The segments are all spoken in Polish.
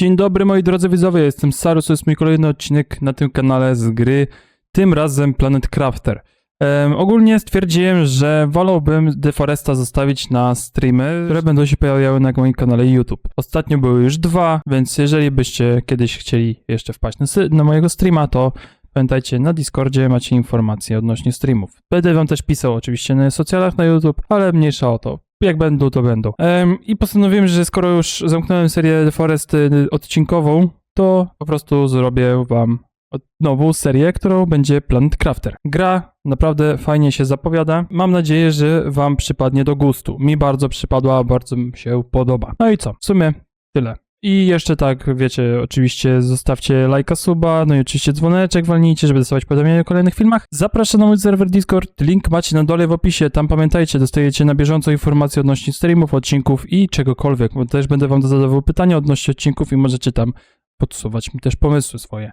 Dzień dobry moi drodzy widzowie, jestem Sarus, to jest mój kolejny odcinek na tym kanale z gry, tym razem Planet Crafter. Em, ogólnie stwierdziłem, że wolałbym Deforesta zostawić na streamy, które będą się pojawiały na moim kanale YouTube. Ostatnio były już dwa, więc jeżeli byście kiedyś chcieli jeszcze wpaść na, na mojego streama, to pamiętajcie, na Discordzie macie informacje odnośnie streamów. Będę wam też pisał oczywiście na socjalach na YouTube, ale mniejsza o to. Jak będą, to będą. Em, I postanowiłem, że skoro już zamknąłem serię The Forest y, odcinkową, to po prostu zrobię wam nową serię, którą będzie Planet Crafter. Gra naprawdę fajnie się zapowiada. Mam nadzieję, że wam przypadnie do gustu. Mi bardzo przypadła, bardzo mi się podoba. No i co? W sumie tyle. I jeszcze tak, wiecie, oczywiście zostawcie lajka, suba, no i oczywiście dzwoneczek walnijcie, żeby dostawać powiadomienia o kolejnych filmach. Zapraszam na mój serwer Discord, link macie na dole w opisie, tam pamiętajcie, dostajecie na bieżąco informacje odnośnie streamów, odcinków i czegokolwiek, bo też będę wam zadawał pytania odnośnie odcinków i możecie tam podsuwać mi też pomysły swoje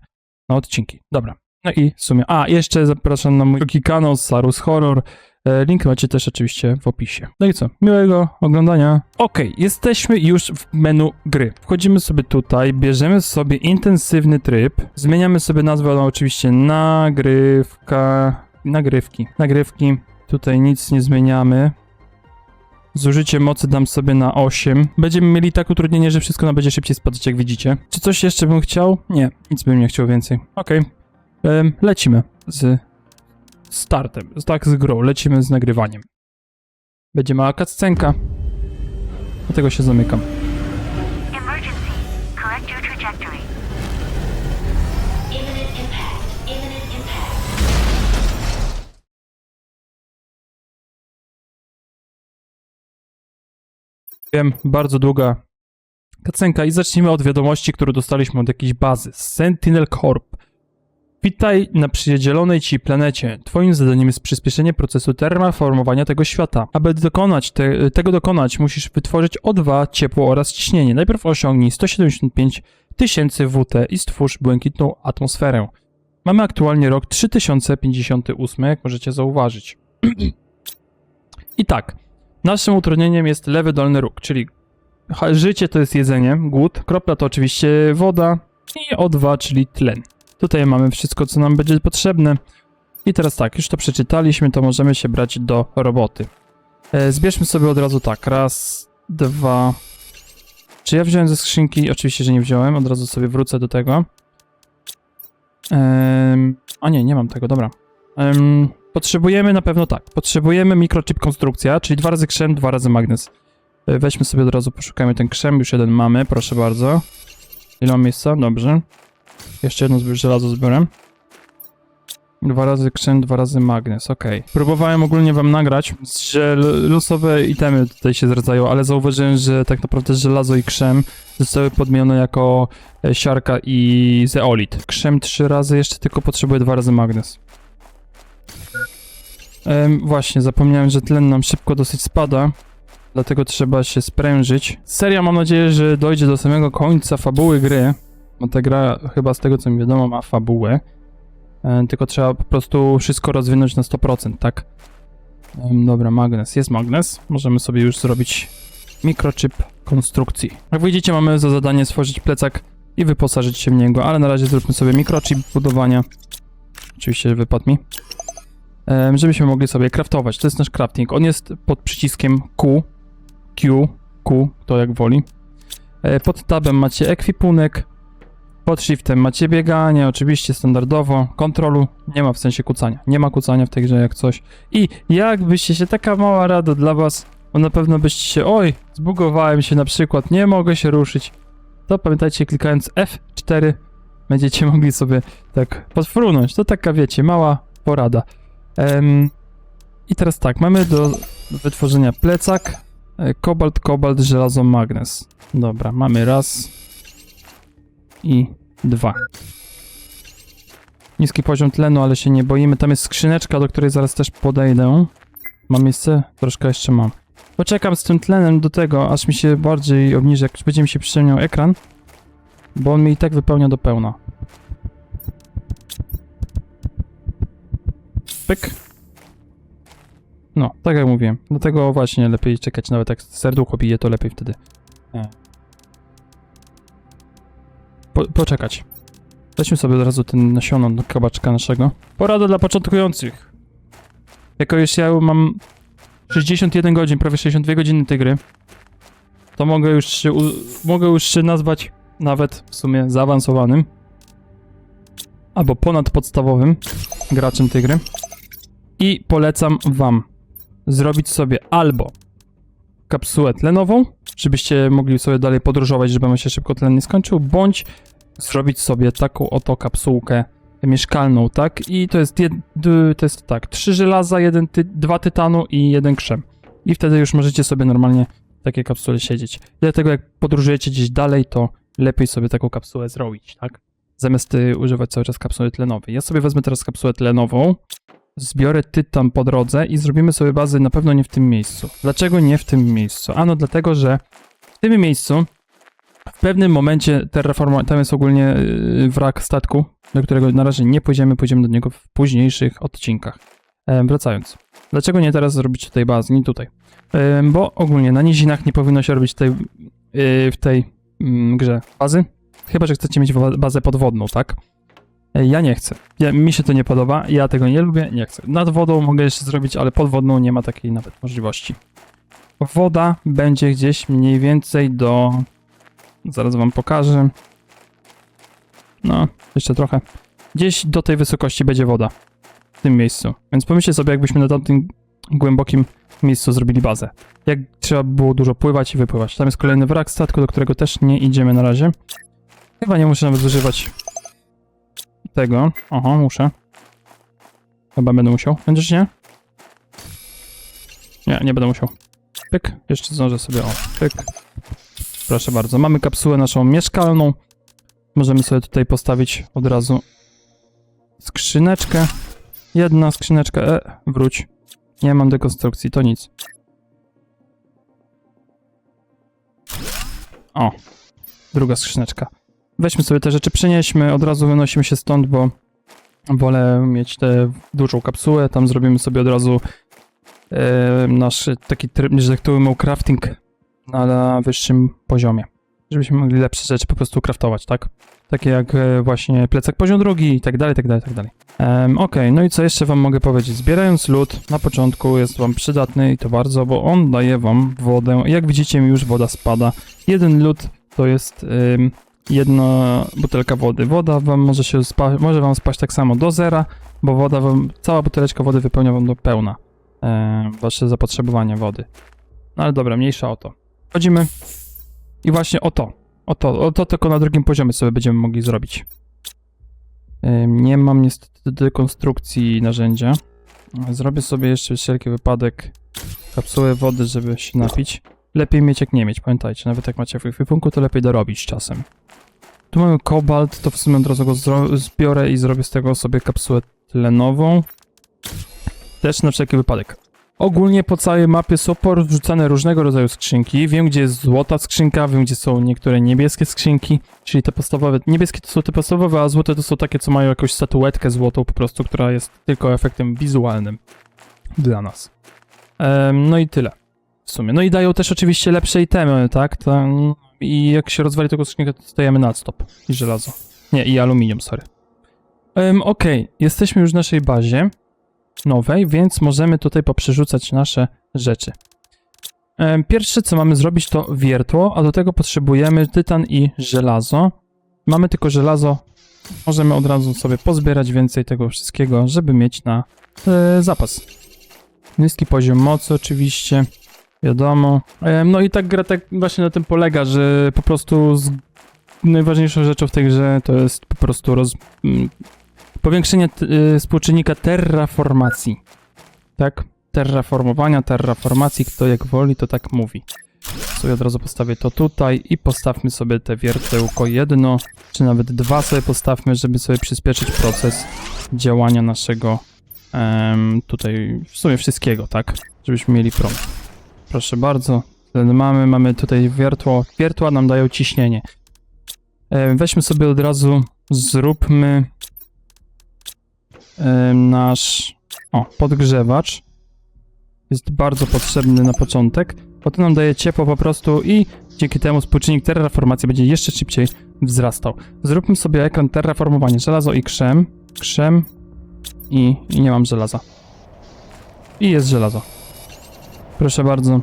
na odcinki. Dobra. No i w sumie. A, jeszcze zapraszam na mój drugi kanał Sarus Horror. E, Link macie też oczywiście w opisie. No i co? Miłego oglądania. Okej, jesteśmy już w menu gry. Wchodzimy sobie tutaj, bierzemy sobie intensywny tryb, zmieniamy sobie nazwę, no oczywiście nagrywka, nagrywki, nagrywki. Tutaj nic nie zmieniamy. Zużycie mocy dam sobie na 8. Będziemy mieli tak utrudnienie, że wszystko nam będzie szybciej spadać, jak widzicie. Czy coś jeszcze bym chciał? Nie, nic bym nie chciał więcej. Okej. Em, lecimy z startem. Tak, z grą. Lecimy z nagrywaniem. Będzie mała cutscenka. Dlatego się zamykam. Wiem, bardzo długa cutscenka i zacznijmy od wiadomości, które dostaliśmy od jakiejś bazy. Sentinel Corp. Witaj na przydzielonej ci planecie. Twoim zadaniem jest przyspieszenie procesu terraformowania tego świata. Aby dokonać te, tego dokonać, musisz wytworzyć O2, ciepło oraz ciśnienie. Najpierw osiągnij 175 tysięcy WT i stwórz błękitną atmosferę. Mamy aktualnie rok 3058, jak możecie zauważyć. I tak, naszym utrudnieniem jest lewy dolny róg, czyli życie to jest jedzenie, głód, kropla to oczywiście woda i O2, czyli tlen. Tutaj mamy wszystko, co nam będzie potrzebne. I teraz tak, już to przeczytaliśmy, to możemy się brać do roboty. E, zbierzmy sobie od razu tak, raz, dwa... Czy ja wziąłem ze skrzynki? Oczywiście, że nie wziąłem, od razu sobie wrócę do tego. Em, a nie, nie mam tego, dobra. Em, potrzebujemy na pewno tak, potrzebujemy mikrochip konstrukcja, czyli dwa razy krzem, dwa razy magnes. E, Weźmy sobie od razu, poszukajmy ten krzem, już jeden mamy, proszę bardzo. Ile mam miejsca? Dobrze. Jeszcze jedno żelazo zbiorę. Dwa razy krzem, dwa razy magnes, okej. Próbowałem ogólnie wam nagrać, że losowe itemy tutaj się zwracają, ale zauważyłem, że tak naprawdę żelazo i krzem zostały podmienione jako e, siarka i zeolit. Krzem trzy razy, jeszcze tylko potrzebuję dwa razy magnes. Em, właśnie, zapomniałem, że tlen nam szybko dosyć spada, dlatego trzeba się sprężyć. Seria mam nadzieję, że dojdzie do samego końca fabuły gry, bo ta gra chyba z tego co mi wiadomo ma fabułę. E, tylko trzeba po prostu wszystko rozwinąć na 100%, tak? Dobra, magnes. Jest magnes. Możemy sobie już zrobić mikrochip konstrukcji. Jak widzicie, mamy za zadanie stworzyć plecak i wyposażyć się w niego, ale na razie zróbmy sobie mikrochip budowania. Oczywiście wypadł mi. Żebyśmy mogli sobie craftować. To jest nasz crafting. On jest pod przyciskiem Q, Q, Q, to jak woli. E, Pod tabem macie ekwipunek, pod shiftem macie bieganie, oczywiście standardowo, kontrolu nie ma w sensie kucania. Nie ma kucania w tej grze jak coś. I jakbyście się, taka mała rada dla was, bo na pewno byście się, oj, zbugowałem się na przykład, nie mogę się ruszyć, to pamiętajcie, klikając F4 będziecie mogli sobie tak podfrunąć. To taka, wiecie, mała porada. Em, I teraz tak, mamy do, do wytworzenia plecak, e, kobalt, kobalt, żelazo, magnes. Dobra, mamy raz i dwa. Niski poziom tlenu, ale się nie boimy. Tam jest skrzyneczka, do której zaraz też podejdę. Mam miejsce? Troszkę jeszcze mam. Poczekam z tym tlenem do tego, aż mi się bardziej obniży, jak będzie mi się przyciemniał ekran, bo on mi i tak wypełnia do pełna. Pyk. No, tak jak mówiłem. Dlatego właśnie lepiej czekać, nawet jak serducho bije, to lepiej wtedy. Po, poczekać. Weźmy sobie od razu ten nasiono do kabaczka naszego. Porada dla początkujących. Jako już ja mam 61 godzin, prawie 62 godziny tej gry, to mogę już się, mogę już się nazwać nawet w sumie zaawansowanym albo ponadpodstawowym graczem tej gry. I polecam wam zrobić sobie albo kapsułę tlenową, żebyście mogli sobie dalej podróżować, żeby się szybko tlen nie skończył, bądź zrobić sobie taką oto kapsułkę mieszkalną, tak? I to jest, jed, to jest tak, trzy żelaza, jeden ty, dwa tytanu i jeden krzem. I wtedy już możecie sobie normalnie w takiej kapsule siedzieć. Dlatego jak podróżujecie gdzieś dalej, to lepiej sobie taką kapsułę zrobić, tak? Zamiast y, używać cały czas kapsuły tlenowej. Ja sobie wezmę teraz kapsułę tlenową, zbiorę tytan po drodze i zrobimy sobie bazę na pewno nie w tym miejscu. Dlaczego nie w tym miejscu? Ano dlatego, że w tym miejscu w pewnym momencie terraforma, tam jest ogólnie yy, wrak statku, do którego na razie nie pójdziemy, pójdziemy do niego w późniejszych odcinkach. E, wracając. Dlaczego nie teraz zrobić tutaj bazy, nie tutaj? E, bo ogólnie na nizinach nie powinno się robić tutaj yy, w tej mm, grze bazy, chyba że chcecie mieć bazę podwodną, tak? Ja nie chcę. Ja, mi się to nie podoba, ja tego nie lubię, nie chcę. Nad wodą mogę jeszcze zrobić, ale podwodną nie ma takiej nawet możliwości. Woda będzie gdzieś mniej więcej do... Zaraz wam pokażę. No, jeszcze trochę. Gdzieś do tej wysokości będzie woda. W tym miejscu. Więc pomyślcie sobie, jakbyśmy na tamtym głębokim miejscu zrobili bazę. Jak trzeba było dużo pływać i wypływać. Tam jest kolejny wrak statku, do którego też nie idziemy na razie. Chyba nie muszę nawet zużywać tego. Oho, muszę. Chyba będę musiał. Będziesz nie? Nie, nie będę musiał. Pyk. Jeszcze zdążę sobie. O, pyk. Proszę bardzo. Mamy kapsułę naszą mieszkalną. Możemy sobie tutaj postawić od razu skrzyneczkę. Jedna skrzyneczka. E, wróć. Nie mam dekonstrukcji, to nic. O. Druga skrzyneczka. Weźmy sobie te rzeczy, przenieśmy, od razu wynosimy się stąd, bo wolę mieć tę dużą kapsułę. Tam zrobimy sobie od razu e, nasz taki tryb, że tak to ujmę, crafting na, na wyższym poziomie. Żebyśmy mogli lepsze rzeczy po prostu craftować, tak? Takie jak e, właśnie plecak poziom drugi i tak dalej, tak dalej, tak dalej. Em, Okej, no i co jeszcze wam mogę powiedzieć? Zbierając lód na początku jest wam przydatny i to bardzo, bo on daje wam wodę. Jak widzicie już woda spada. Jeden lód to jest jedna butelka wody. Woda wam może się spa- może wam spaść tak samo do zera, bo woda wam, cała buteleczka wody wypełnia wam do pełna em, wasze zapotrzebowanie wody. No ale dobra, mniejsza o to. Chodzimy i właśnie o to, o to, o to tylko na drugim poziomie sobie będziemy mogli zrobić. Ym, Nie mam niestety dekonstrukcji narzędzia. Zrobię sobie jeszcze wszelki wypadek kapsułę wody, żeby się napić. Lepiej mieć jak nie mieć, pamiętajcie. Nawet jak macie w ekwipunku, to lepiej dorobić czasem. Tu mamy kobalt, to w sumie od razu go zbiorę i zrobię z tego sobie kapsułę tlenową. Też na wszelki wypadek. Ogólnie po całej mapie są porzucane różnego rodzaju skrzynki. Wiem, gdzie jest złota skrzynka, wiem, gdzie są niektóre niebieskie skrzynki, czyli te podstawowe. Niebieskie to są te podstawowe, a złote to są takie, co mają jakąś statuetkę złotą po prostu, która jest tylko efektem wizualnym dla nas. Em, no i tyle. W sumie. No i dają też oczywiście lepsze itemy, tak? I jak się rozwali tego skrzynkę, to dostajemy na stop i żelazo. Nie, i aluminium, sorry. Um, Okej, jesteśmy już w naszej bazie nowej, więc możemy tutaj poprzerzucać nasze rzeczy. Em, Pierwsze, co mamy zrobić, to wiertło, a do tego potrzebujemy tytan i żelazo. Mamy tylko żelazo. Możemy od razu sobie pozbierać więcej tego wszystkiego, żeby mieć na e, zapas. Niski poziom mocy oczywiście, wiadomo. No i tak gra tak właśnie na tym polega, że po prostu z... najważniejszą rzeczą w tej grze to jest po prostu roz... m, powiększenie y, współczynnika terraformacji. Tak? Terraformowania, terraformacji, kto jak woli, to tak mówi. Sobie od razu postawię to tutaj i postawmy sobie te wiertełko jedno, czy nawet dwa sobie postawmy, żeby sobie przyspieszyć proces działania naszego em, tutaj w sumie wszystkiego, tak? Żebyśmy mieli prąd. Proszę bardzo. Mamy, mamy tutaj wiertło. Wiertła nam dają ciśnienie. E, weźmy sobie od razu, zróbmy e, nasz o, podgrzewacz. Jest bardzo potrzebny na początek, bo to nam daje ciepło po prostu i dzięki temu współczynnik terraformacji będzie jeszcze szybciej wzrastał. Zróbmy sobie ekran terraformowanie. Żelazo i krzem. Krzem i, i nie mam żelaza. I jest żelazo. Proszę bardzo.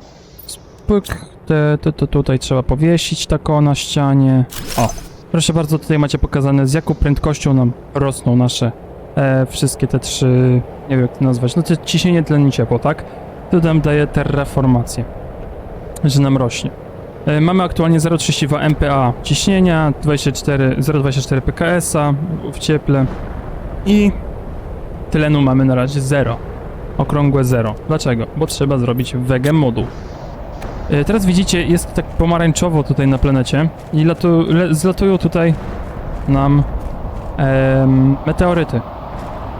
Spyk. Te, te, te tutaj trzeba powiesić tako na ścianie. O. Proszę bardzo, tutaj macie pokazane z jaką prędkością nam rosną nasze e, wszystkie te trzy, nie wiem jak to nazwać, no to ciśnienie, tlen i ciepło, tak? To nam daje terraformację, że nam rośnie. E, mamy aktualnie 0,32 MPa ciśnienia, 24, 0,24 PKS-a w cieple i tlenu mamy na razie 0. Okrągłe 0. Dlaczego? Bo trzeba zrobić wege moduł. E, Teraz widzicie, jest tak pomarańczowo tutaj na planecie i latu, le, zlatują tutaj nam em, meteoryty.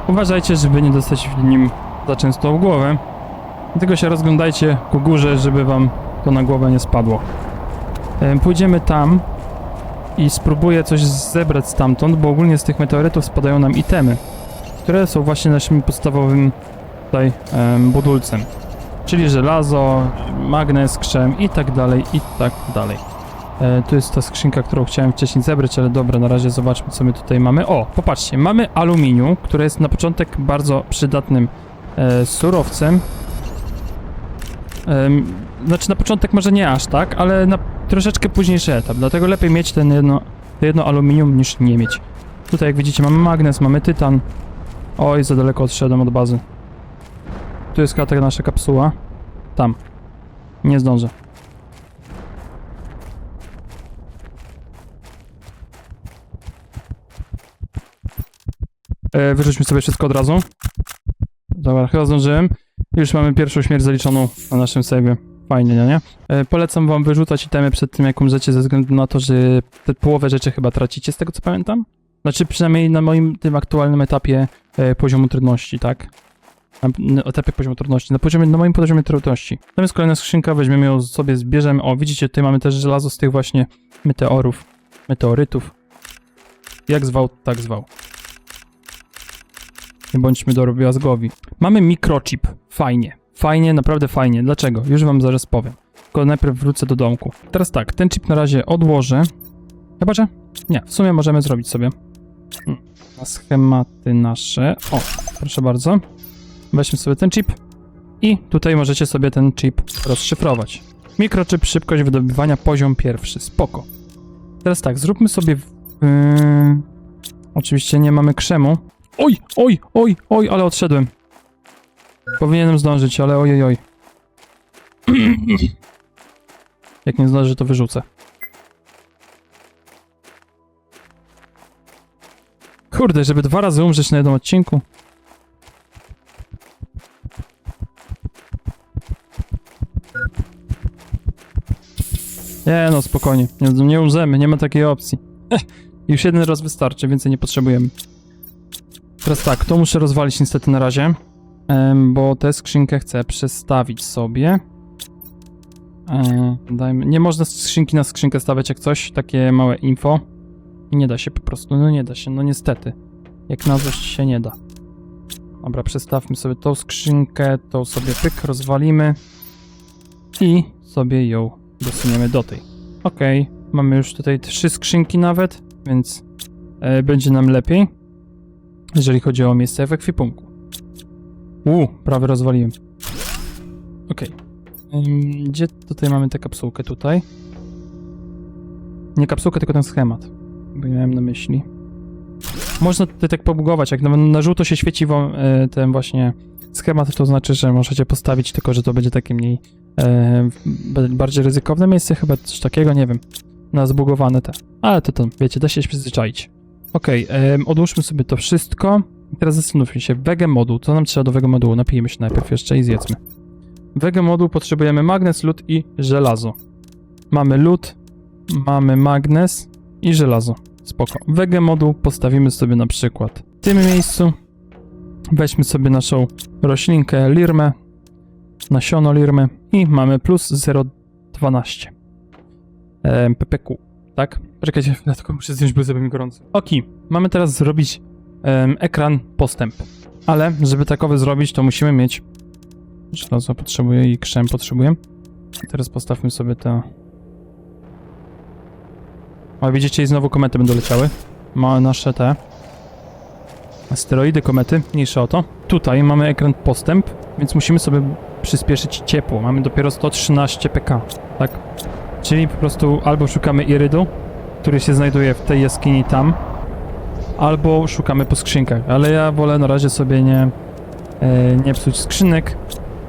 Uważajcie, żeby nie dostać w nim za często w głowę. Dlatego się rozglądajcie ku górze, żeby wam to na głowę nie spadło. Em, Pójdziemy tam i spróbuję coś zebrać stamtąd, bo ogólnie z tych meteorytów spadają nam itemy, które są właśnie naszym podstawowym tutaj em, budulcem. Czyli żelazo, magnes, krzem i tak dalej, i tak dalej. E, tu jest ta skrzynka, którą chciałem wcześniej zebrać, ale dobra, na razie zobaczmy, co my tutaj mamy. O, popatrzcie, mamy aluminium, które jest na początek bardzo przydatnym e, surowcem. Em, znaczy na początek może nie aż tak, ale na troszeczkę późniejszy etap, dlatego lepiej mieć ten jedno, to jedno aluminium niż nie mieć. Tutaj jak widzicie mamy magnes, mamy tytan. Oj, za daleko odszedłem od bazy. Tu jest ta nasza kapsuła. Tam. Nie zdążę. E, wyrzućmy sobie wszystko od razu. Dobra, chyba zdążyłem. Już mamy pierwszą śmierć zaliczoną na naszym save'ie. Fajnie, no nie? E, polecam wam wyrzucać itemy przed tym, jak umrzecie, ze względu na to, że te połowę rzeczy chyba tracicie, z tego co pamiętam. Znaczy, przynajmniej na moim tym aktualnym etapie e, poziomu trudności, tak? Na, etapie poziomu trudności. Na, poziomie, na moim poziomie trudności. Jest kolejna skrzynka, weźmiemy ją sobie, zbierzemy. O, widzicie, tutaj mamy też żelazo z tych właśnie meteorów, meteorytów. Jak zwał, tak zwał. Nie bądźmy drobiazgowi. Mamy mikrochip. Fajnie. Fajnie, naprawdę fajnie. Dlaczego? Już wam zaraz powiem. Tylko najpierw wrócę do domku. Teraz tak, ten chip na razie odłożę. Chyba, że... Nie, w sumie możemy zrobić sobie. Hmm. Schematy nasze. O, proszę bardzo. Weźmy sobie ten chip. I tutaj możecie sobie ten chip rozszyfrować. Mikrochip, szybkość wydobywania, poziom pierwszy. Spoko. Teraz tak, zróbmy sobie... Yy... Oczywiście nie mamy krzemu. Oj, oj, oj, oj, ale odszedłem. Powinienem zdążyć, ale ojej, oj. Jak nie zdążę, to wyrzucę. Kurde, żeby dwa razy umrzeć na jednym odcinku. Nie no, spokojnie. Nie, nie nie ma takiej opcji. Już jeden raz wystarczy, więcej nie potrzebujemy. Teraz tak, to muszę rozwalić niestety na razie, bo tę skrzynkę chcę przestawić sobie. E, dajmy, nie można skrzynki na skrzynkę stawiać jak coś, takie małe info. Nie da się po prostu, no nie da się, no niestety. Jak na złość się nie da. Dobra, przestawmy sobie tą skrzynkę, tą sobie pyk rozwalimy i sobie ją dosuniemy do tej. Okej, mamy już tutaj trzy skrzynki nawet, więc e, będzie nam lepiej jeżeli chodzi o miejsce w ekwipunku. Uuu, prawie rozwaliłem. Okej. Ym, Gdzie tutaj mamy tę kapsułkę? Tutaj. Nie kapsułkę, tylko ten schemat. Bo miałem na myśli. Można tutaj tak pobugować, jak na, żółto się świeci wam e, ten właśnie schemat, to znaczy, że możecie postawić, tylko że to będzie takie mniej bardziej ryzykowne miejsce, chyba coś takiego, nie wiem. Na zbugowane te. Ale to tam, wiecie, da się przyzwyczaić. Okej, em, odłóżmy sobie to wszystko. Teraz zastanówmy się, wege moduł. Co nam trzeba do wege modułu? Napijmy się najpierw jeszcze i zjedzmy. Wege moduł potrzebujemy magnes, lód i żelazo. Mamy lód, mamy magnes i żelazo. Spoko. Wege moduł postawimy sobie na przykład w tym miejscu. Weźmy sobie naszą roślinkę lirmę, nasiono lirmy i mamy plus 0,12 em, ppq tak? Czekajcie, ja tylko muszę zdjąć bluzę, bo mi gorąco. Oki, mamy teraz zrobić ekran postęp. Ale, żeby takowy zrobić, to musimy mieć żelazo potrzebuję i krzem potrzebuję. Teraz postawmy sobie to... A widzicie, i znowu komety będą leciały. Ma nasze te... Asteroidy, komety, mniejsze o to. Tutaj mamy ekran postęp, więc musimy sobie przyspieszyć ciepło. Mamy dopiero 113 pk, tak? Czyli po prostu albo szukamy irydu, który się znajduje w tej jaskini tam, albo szukamy po skrzynkach, ale ja wolę na razie sobie nie, e, nie psuć skrzynek.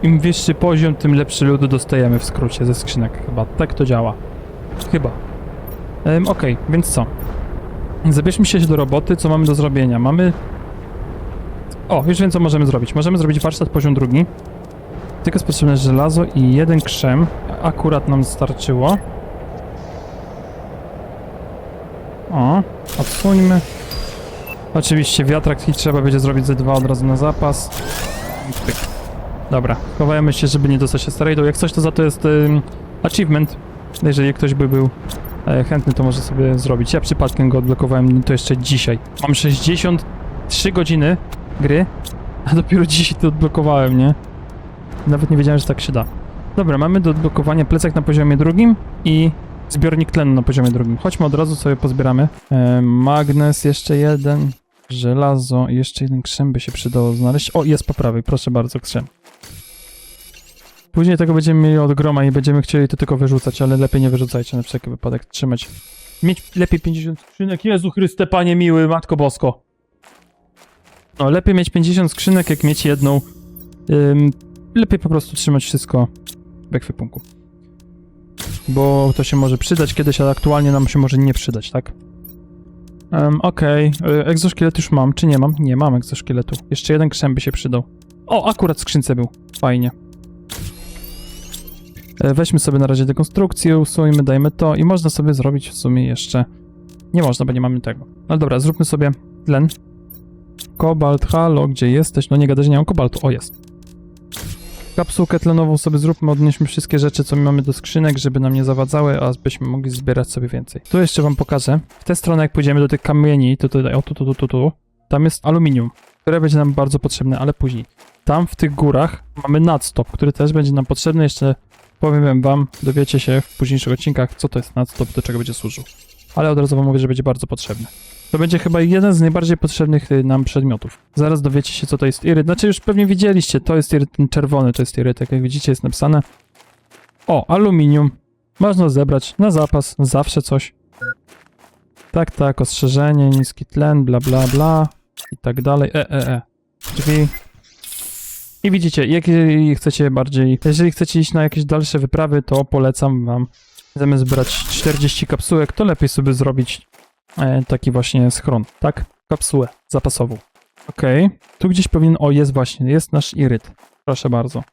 Im wyższy poziom, tym lepszy lód dostajemy w skrócie ze skrzynek. Chyba tak to działa. Chyba. Okej, więc co? Zabierzmy się do roboty, co mamy do zrobienia. Mamy... O, już wiem co możemy zrobić. Możemy zrobić warsztat poziom drugi. Tylko jest potrzebne żelazo i jeden krzem. Akurat nam starczyło. O, odsuńmy. Oczywiście wiatrak trzeba będzie zrobić ze dwa od razu na zapas. Dobra, chowajmy się, żeby nie dostać się starejdą. Jak coś, to za to jest ym, achievement. Jeżeli ktoś by był e, chętny, to może sobie zrobić. Ja przypadkiem go odblokowałem to jeszcze dzisiaj. Mam 63 godziny gry, a dopiero dzisiaj to odblokowałem, nie? Nawet nie wiedziałem, że tak się da. Dobra, mamy do odblokowania plecak na poziomie drugim i zbiornik tlenu na poziomie drugim. Chodźmy od razu sobie pozbieramy. E, magnes jeszcze jeden, żelazo i jeszcze jeden krzem by się przydało znaleźć. O, jest po prawej, proszę bardzo, krzem. Później tego będziemy mieli od groma i będziemy chcieli to tylko wyrzucać, ale lepiej nie wyrzucajcie na wszelki wypadek, trzymać. Mieć lepiej 50 skrzynek, Jezu Chryste, Panie miły, Matko Bosko. No, lepiej mieć 50 skrzynek, jak mieć jedną. Ym, lepiej po prostu trzymać wszystko w ekwipunku. Bo to się może przydać kiedyś, ale aktualnie nam się może nie przydać, tak? Um, Okej, okay. egzoszkielet już mam, czy nie mam? Nie mam egzoszkieletu. Jeszcze jeden krzem by się przydał. O, akurat w skrzynce był. Fajnie. E, Weźmy sobie na razie dekonstrukcję, usuńmy, dajmy to i można sobie zrobić w sumie jeszcze... Nie można, bo nie mamy tego. Ale dobra, zróbmy sobie tlen. Kobalt, halo, gdzie jesteś? No nie gadaj, że nie mam kobaltu. O, jest. Kapsułkę tlenową sobie zróbmy, odnieśmy wszystkie rzeczy, co mamy do skrzynek, żeby nam nie zawadzały, a byśmy mogli zbierać sobie więcej. Tu jeszcze wam pokażę. W tę stronę, jak pójdziemy do tych kamieni, to tutaj, o tu, tu, tu, tu, tu, tam jest aluminium, które będzie nam bardzo potrzebne, ale później. Tam w tych górach mamy nadstop, który też będzie nam potrzebny. Jeszcze powiem wam, dowiecie się w późniejszych odcinkach, co to jest nadstop, do czego będzie służył. Ale od razu wam mówię, że będzie bardzo potrzebny. To będzie chyba jeden z najbardziej potrzebnych y, nam przedmiotów. Zaraz dowiecie się, co to jest iryt. Znaczy, już pewnie widzieliście, to jest iryt, ten czerwony to jest iryt, tak jak widzicie, jest napisane. O, aluminium. Można zebrać na zapas, zawsze coś. Tak, tak, ostrzeżenie, niski tlen, bla, bla, bla i tak dalej. E, e, e. Drzwi. I widzicie, jeżeli chcecie bardziej, jeżeli chcecie iść na jakieś dalsze wyprawy, to polecam wam, zamiast brać 40 kapsułek, to lepiej sobie zrobić taki właśnie schron, tak? Kapsułę zapasową. Okej, tu gdzieś powinien, o jest właśnie, jest nasz iryt. Proszę bardzo.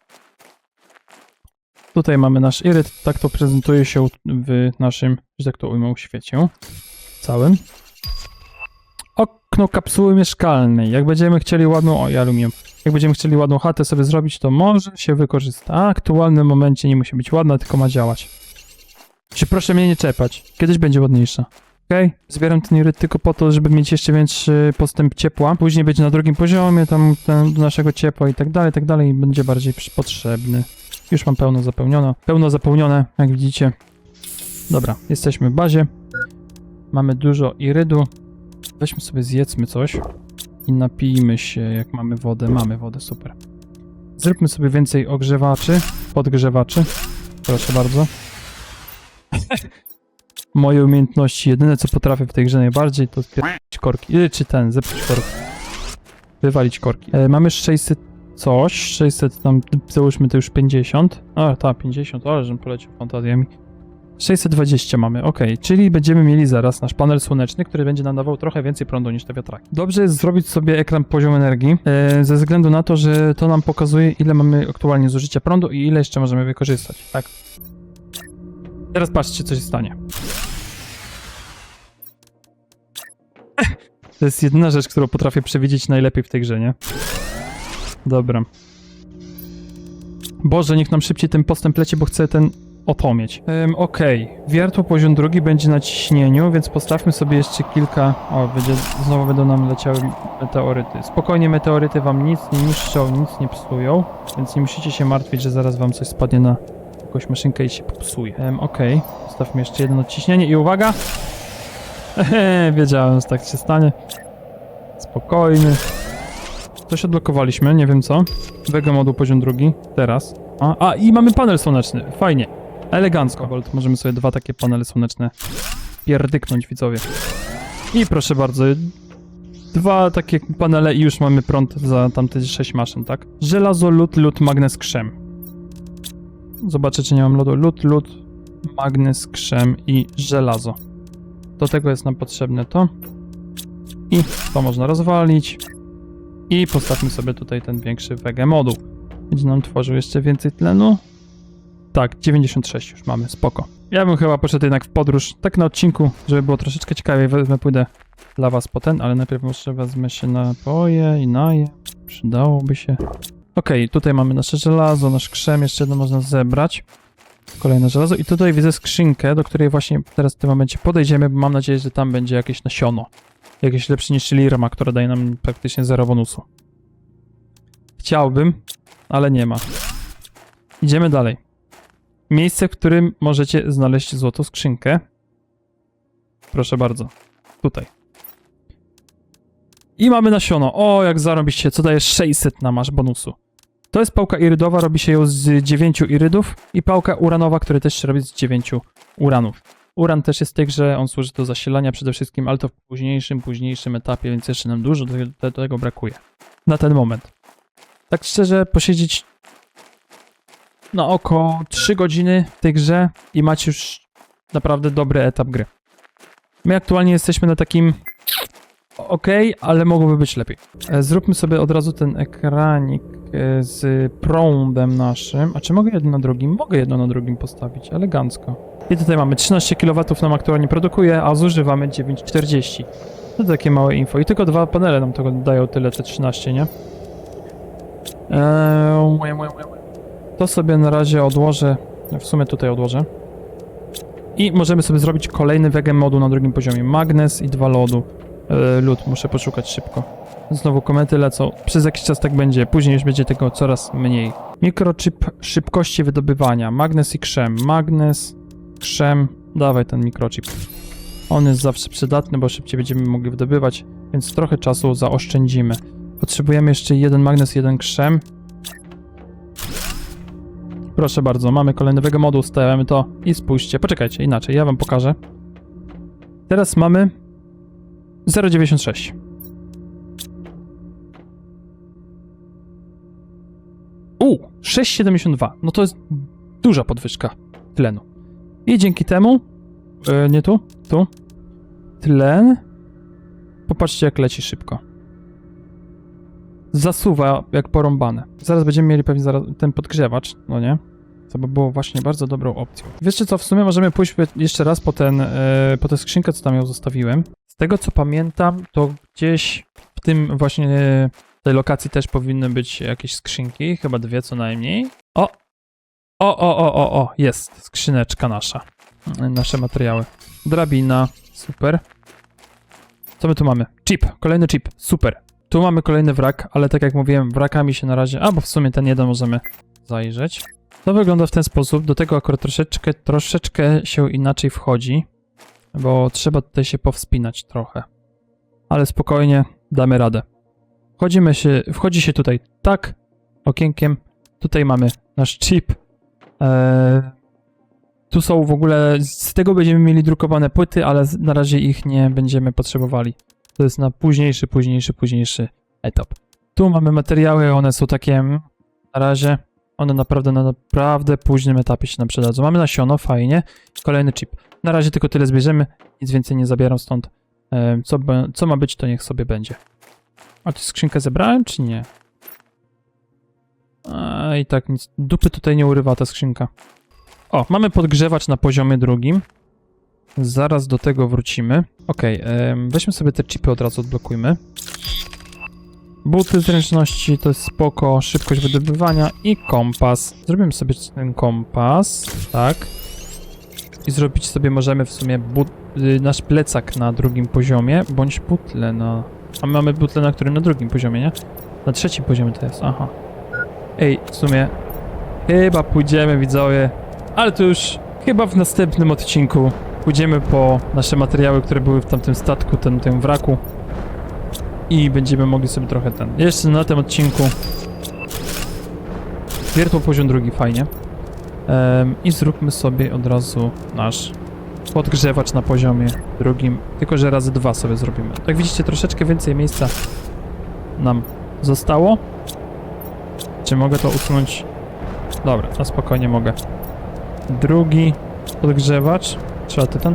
Tutaj mamy nasz iryt, tak to prezentuje się w naszym, że tak to ujmę, świecie całym. Okno kapsuły mieszkalnej. Jak będziemy chcieli ładną, o i aluminium. Jak będziemy chcieli ładną chatę sobie zrobić, to może się wykorzysta. A aktualnym momencie nie musi być ładna, tylko ma działać. Czy proszę mnie nie czepać. Kiedyś będzie ładniejsza. Okej, zbieram ten iryt tylko po to, żeby mieć jeszcze większy postęp ciepła. Później będzie na drugim poziomie, tam ten, do naszego ciepła i tak dalej, tak dalej, będzie bardziej potrzebny. Już mam pełno zapełnione. Pełno zapełnione, jak widzicie. Dobra, jesteśmy w bazie. Mamy dużo irydu. Weźmy sobie, zjedzmy coś i napijmy się, jak mamy wodę. Mamy wodę, super. Zróbmy sobie więcej ogrzewaczy, podgrzewaczy. Proszę bardzo. Moje umiejętności, jedyne co potrafię w tej grze najbardziej, to spierać korki. Yy, czy ten, zepsuć korki. Wywalić korki. E, mamy 600 coś, 600 tam, załóżmy to już 50. A, ta, 50, ale żebym poleciał fantazjami. 620 mamy, ok, czyli będziemy mieli zaraz nasz panel słoneczny, który będzie nam dawał trochę więcej prądu niż te wiatraki. Dobrze jest zrobić sobie ekran poziom energii, e, ze względu na to, że to nam pokazuje, ile mamy aktualnie zużycia prądu i ile jeszcze możemy wykorzystać, tak? Teraz patrzcie, co się stanie. To jest jedyna rzecz, którą potrafię przewidzieć najlepiej w tej grze, nie? Dobra. Boże, niech nam szybciej ten postęp leci, bo chcę ten oto mieć. Um, Okej, wiertło poziom drugi będzie na ciśnieniu, więc postawmy sobie jeszcze kilka... O, będzie, znowu będą nam leciały meteoryty. Spokojnie, meteoryty wam nic nie niszczą, nic nie psują, więc nie musicie się martwić, że zaraz wam coś spadnie na jakąś maszynkę i się popsuje. Um, Okej, postawmy jeszcze jedno ciśnienie i uwaga! Wiedziałem, że tak się stanie. Spokojny. Coś odblokowaliśmy, nie wiem co. Wega moduł poziom drugi, teraz. A, a i mamy panel słoneczny, fajnie. Elegancko. Bolt, możemy sobie dwa takie panele słoneczne pierdyknąć, widzowie. I proszę bardzo, dwa takie panele i już mamy prąd za tamte 6 maszyn, tak? Żelazo, lód, lód, magnes, krzem. Zobaczę, czy nie mam lodu. Lód, lód, magnes, krzem i żelazo. Do tego jest nam potrzebne to. I to można rozwalić. I postawmy sobie tutaj ten większy wege moduł. Będzie nam tworzył jeszcze więcej tlenu. Tak, 96 już mamy, spoko. Ja bym chyba poszedł jednak w podróż, tak na odcinku, żeby było troszeczkę ciekawiej. Wezmę, pójdę dla was potem, ale najpierw muszę wezmę się napoje i naje. Przydałoby się. Okej, tutaj mamy nasze żelazo, nasz krzem, jeszcze jedno można zebrać. Kolejne żelazo i tutaj widzę skrzynkę, do której właśnie teraz w tym momencie podejdziemy, bo mam nadzieję, że tam będzie jakieś nasiono. Jakieś lepsze niż Lirma, która daje nam praktycznie zero bonusu. Chciałbym, ale nie ma. Idziemy dalej. Miejsce, w którym możecie znaleźć złotą skrzynkę. Proszę bardzo. Tutaj. I mamy nasiono. O, jak zarobiście, co daje 600 na masz bonusu. To jest pałka irydowa, robi się ją z 9 irydów i pałka uranowa, która też się robi z 9 uranów. Uran też jest tej grze, on służy do zasilania przede wszystkim, ale to w późniejszym, późniejszym etapie, więc jeszcze nam dużo do, do tego brakuje. Na ten moment. Tak szczerze, posiedzieć na oko 3 godziny w tej grze i macie już naprawdę dobry etap gry. My aktualnie jesteśmy na takim ok, ale mogłoby być lepiej. E, Zróbmy sobie od razu ten ekranik e, z prądem naszym. A czy mogę jedno na drugim? Mogę jedno na drugim postawić, elegancko. I tutaj mamy 13 kW nam aktualnie produkuje, a zużywamy 9,40. To takie małe info. I tylko dwa panele nam tego dają tyle, te 13, nie? Eee, to sobie na razie odłożę. W sumie tutaj odłożę. I możemy sobie zrobić kolejny wege moduł na drugim poziomie. Magnes i dwa lodu. E, lód, muszę poszukać szybko. Znowu komenty lecą. Przez jakiś czas tak będzie, później już będzie tego coraz mniej. Mikrochip szybkości wydobywania. Magnes i krzem. Magnes, krzem. Dawaj ten mikrochip. On jest zawsze przydatny, bo szybciej będziemy mogli wydobywać, więc trochę czasu zaoszczędzimy. Potrzebujemy jeszcze jeden magnes, jeden krzem. Proszę bardzo, mamy kolejnego moduł, stawiamy to i spójrzcie. Poczekajcie, inaczej, ja wam pokażę. Teraz mamy 0,96. U, 6,72. No to jest duża podwyżka tlenu. I dzięki temu, e, nie tu, tu, tlen, popatrzcie jak leci szybko. Zasuwa jak porąbane. Zaraz będziemy mieli pewnie zaraz ten podgrzewacz, no nie? To by było właśnie bardzo dobrą opcją. Wiecie co, w sumie możemy pójść jeszcze raz po, ten, e, po tę skrzynkę, co tam ją zostawiłem. Z tego co pamiętam, to gdzieś w tym właśnie e, tej lokacji też powinny być jakieś skrzynki, chyba dwie co najmniej. O! O, o, o, o, o, jest skrzyneczka nasza. E, Nasze materiały. Drabina, super. Co my tu mamy? Chip, kolejny chip, super. Tu mamy kolejny wrak, ale tak jak mówiłem, wrakami się na razie, a bo w sumie ten jeden możemy zajrzeć. To wygląda w ten sposób, do tego akurat troszeczkę, troszeczkę się inaczej wchodzi, bo trzeba tutaj się powspinać trochę. Ale spokojnie, damy radę. Wchodzimy się, wchodzi się tutaj tak, okienkiem, tutaj mamy nasz chip. Eee, tu są w ogóle, z tego będziemy mieli drukowane płyty, ale na razie ich nie będziemy potrzebowali. To jest na późniejszy, późniejszy, późniejszy etap. Tu mamy materiały, one są takie mm, na razie, one naprawdę na naprawdę późnym etapie się nam przydadzą. Mamy nasiono, fajnie. Kolejny chip. Na razie tylko tyle zbierzemy, nic więcej nie zabieram stąd. Co, co ma być, to niech sobie będzie. A tu skrzynkę zebrałem, czy nie? A, i tak nic. Dupy tutaj nie urywa ta skrzynka. O, mamy podgrzewacz na poziomie drugim. Zaraz do tego wrócimy. Em, weźmy sobie te chipy od razu odblokujmy. Buty zręczności to jest spoko, szybkość wydobywania i kompas. Zrobimy sobie ten kompas, tak. I zrobić sobie możemy w sumie y, nasz plecak na drugim poziomie, bądź butlę na... A my mamy butlę na którym? Na drugim poziomie, nie? Na trzecim poziomie to jest, aha. Ej, w sumie chyba pójdziemy, widzowie, ale to już chyba w następnym odcinku pójdziemy po nasze materiały, które były w tamtym statku, tym, tym wraku i będziemy mogli sobie trochę ten... Jeszcze na tym odcinku wiertło poziom drugi, fajnie. Em, I zróbmy sobie od razu nasz podgrzewacz na poziomie drugim, tylko że razy dwa sobie zrobimy. Jak widzicie, troszeczkę więcej miejsca nam zostało. Czy mogę to usunąć? Dobra, na spokojnie mogę. Drugi podgrzewacz. Trzeba tytan.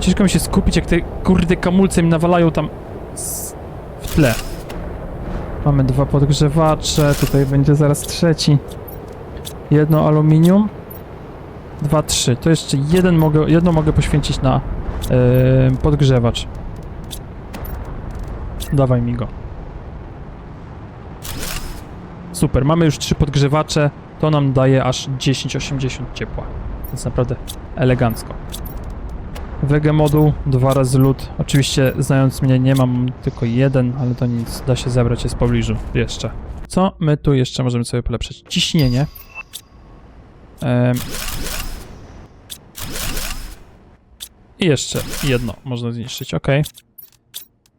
Ciężko mi się skupić, jak te kurde kamulce mi nawalają tam. W tle. Mamy dwa podgrzewacze, tutaj będzie zaraz trzeci. Jedno aluminium. Dwa, trzy. To jeszcze jeden mogę, jedno mogę poświęcić na yy, podgrzewacz. Dawaj mi go. Super, mamy już trzy podgrzewacze. To nam daje aż 10,80 ciepła. Więc naprawdę elegancko. Wege moduł, dwa razy lód. Oczywiście, znając mnie, nie mam tylko jeden, ale to nic, da się zebrać jest w pobliżu jeszcze. Co my tu jeszcze możemy sobie polepszyć? Ciśnienie. Em. I jeszcze jedno można zniszczyć, ok.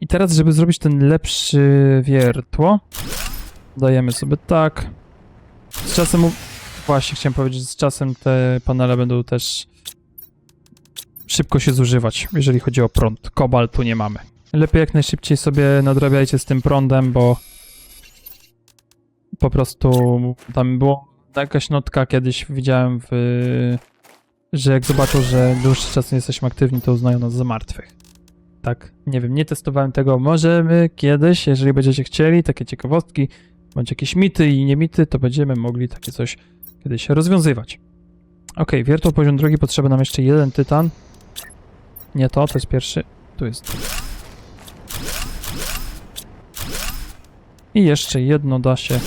I teraz, żeby zrobić ten lepszy wiertło, dajemy sobie tak. Z czasem, właśnie chciałem powiedzieć, z czasem te panele będą też szybko się zużywać, jeżeli chodzi o prąd. Kobaltu nie mamy. Lepiej jak najszybciej sobie nadrabiajcie z tym prądem, bo po prostu tam było jakaś notka kiedyś widziałem w że jak zobaczą, że dłuższy czas nie jesteśmy aktywni, to uznają nas za martwych. Tak, nie wiem, nie testowałem tego. Możemy kiedyś, jeżeli będziecie chcieli, takie ciekawostki, bądź jakieś mity i nie mity, to będziemy mogli takie coś kiedyś rozwiązywać. Ok, wiertło poziom drugi, potrzeba nam jeszcze jeden tytan. Nie to, to jest pierwszy. Tu jest. I jeszcze jedno da się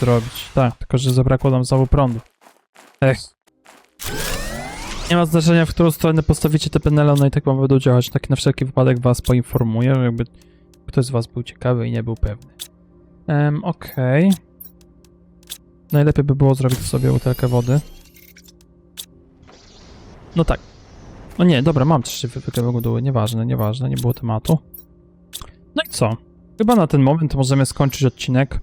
zrobić. Tak, tylko że zabrakło nam znowu prądu. Ech. Nie ma znaczenia, w którą stronę postawicie te panele, one i tak wam będą działać. Tak na wszelki wypadek was poinformuję, jakby ktoś z was był ciekawy i nie był pewny. Um, okej. Najlepiej by było zrobić sobie butelkę wody. No tak. No nie, dobra, mam trzy wypytne moduły, nieważne, nieważne, nie było tematu. No i co? Chyba na ten moment możemy skończyć odcinek.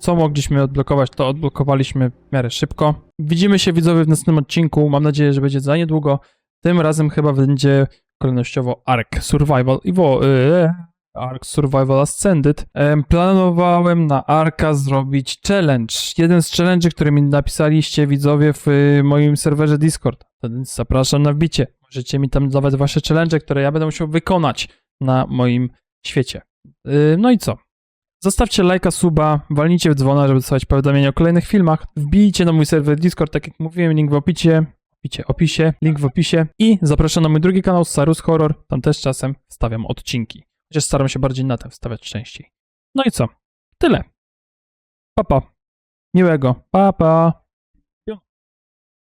Co mogliśmy odblokować, to odblokowaliśmy w miarę szybko. Widzimy się widzowie w następnym odcinku. Mam nadzieję, że będzie za niedługo. Tym razem chyba będzie kolejnościowo Ark Survival i wo, yy, Ark Survival Ascended. Em, planowałem na Arka zrobić challenge. Jeden z challenge, który mi napisaliście widzowie w y, moim serwerze Discord. Zapraszam na wbicie. Możecie mi tam dawać wasze challenge, które ja będę musiał wykonać na moim świecie. Yy, no i co? Zostawcie lajka, suba, walnijcie w dzwona, żeby dostawać powiadomienia o kolejnych filmach. Wbijcie na mój serwer Discord, tak jak mówiłem, link w opisie. Opisie, opisie, link w opisie. I zapraszam na mój drugi kanał, Sarus Horror. Tam też czasem wstawiam odcinki. Chociaż staram się bardziej na ten wstawiać częściej. No i co? Tyle. Pa, pa. Miłego. Pa, pa.